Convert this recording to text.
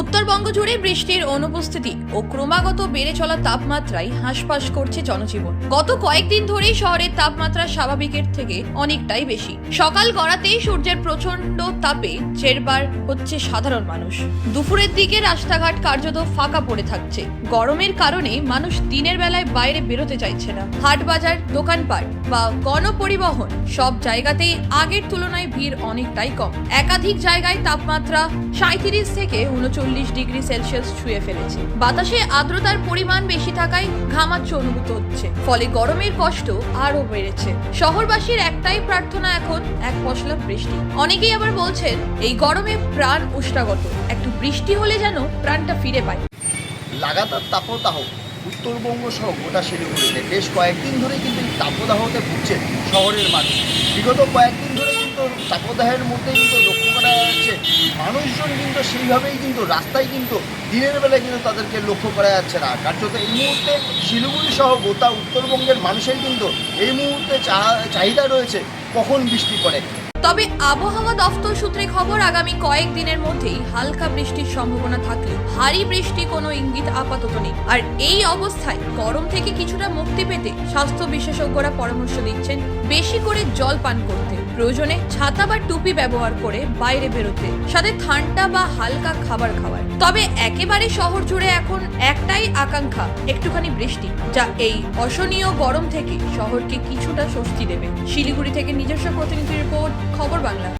উত্তরবঙ্গ জুড়ে বৃষ্টির অনুপস্থিতি ও ক্রমাগত বেড়ে চলা তাপমাত্রায় হাঁসফাঁস করছে জনজীবন। গত কয়েকদিন ধরেই শহরের তাপমাত্রা স্বাভাবিকের থেকে অনেকটাই বেশি। সকাল গড়াতেই সূর্যের প্রচণ্ড তাপে চেরবার হচ্ছে সাধারণ মানুষ। দুপুরের দিকে রাস্তাঘাট কার্যত ফাঁকা পড়ে থাকছে। গরমের কারণে মানুষ দিনের বেলায় বাইরে বেরোতে চাইছে না। হাট বাজার, দোকানপাট বা গণপরিবহন সব জায়গাতেই আগের তুলনায় ভিড় অনেকটাই কম। একাধিক জায়গায় তাপমাত্রা সাঁত্রিশ থেকে উনচল্লিশ ডিগ্রি সেলসিয়াস ছুঁয়ে ফেলেছে। বাতাসে আর্দ্রতার পরিমাণ বেশি থাকায় ঘামাচ্ছ অনুভূত হচ্ছে। ফলে গরমের কষ্ট আরও বেড়েছে। শহরবাসীর একটাই প্রার্থনা এখন, এক পশলা বৃষ্টি। অনেকেই আবার বলছেন, এই গরমে প্রাণ উষ্ণাগত। একটু বৃষ্টি হলে যেন প্রাণটা ফিরে পায়। লাগাতার তাপদাহ উত্তরবঙ্গ সহ গোটা শিলিগুড়িতে। বেশ কয়েকদিন ধরে কিন্তু তাপদাহতে ভুগছে শহরের মানুষ। বিগত কয়েকদিন ধরে কিন্তু তাপদাহের মধ্যে কিন্তু লক্ষ্য করা যাচ্ছে মানুষজন কিন্তু সেইভাবেই কিন্তু, রাস্তায় কিন্তু দিনের বেলায় কিন্তু তাদেরকে লক্ষ্য করা যাচ্ছে না। কার্যত এই মুহূর্তে শিলিগুড়ি সহ গোটা উত্তরবঙ্গের মানুষের কিন্তু এই মুহূর্তে চাহিদা রয়েছে, কখন বৃষ্টি পড়ে? তবে আবহাওয়া দফতর সূত্রে খবর, আগামী কয়েকদিনের মধ্যেই হালকা বৃষ্টির সম্ভাবনা থাকলেও ভারী বৃষ্টি কোনো ইঙ্গিত আপাতত নেই। আর এই অবস্থায় গরম থেকে কিছুটা মুক্তি পেতে স্বাস্থ্য বিশেষজ্ঞরা পরামর্শ দিচ্ছেন, বেশি করে জল পান করতে। প্রয়োজনে ছাতা বা টুপি ব্যবহার করে বাইরে বেরোতে, সাথে ঠান্ডা বা হালকা খাবার খাওয়ার। তবে একেবারে শহর জুড়ে এখন একটাই আকাঙ্ক্ষা, একটুখানি বৃষ্টি, যা এই অসহনীয় গরম থেকে শহরকে কিছুটা স্বস্তি দেবে। শিলিগুড়ি থেকে নিজস্ব প্রতিনিধি রিপোর্ট খবর বাংলা।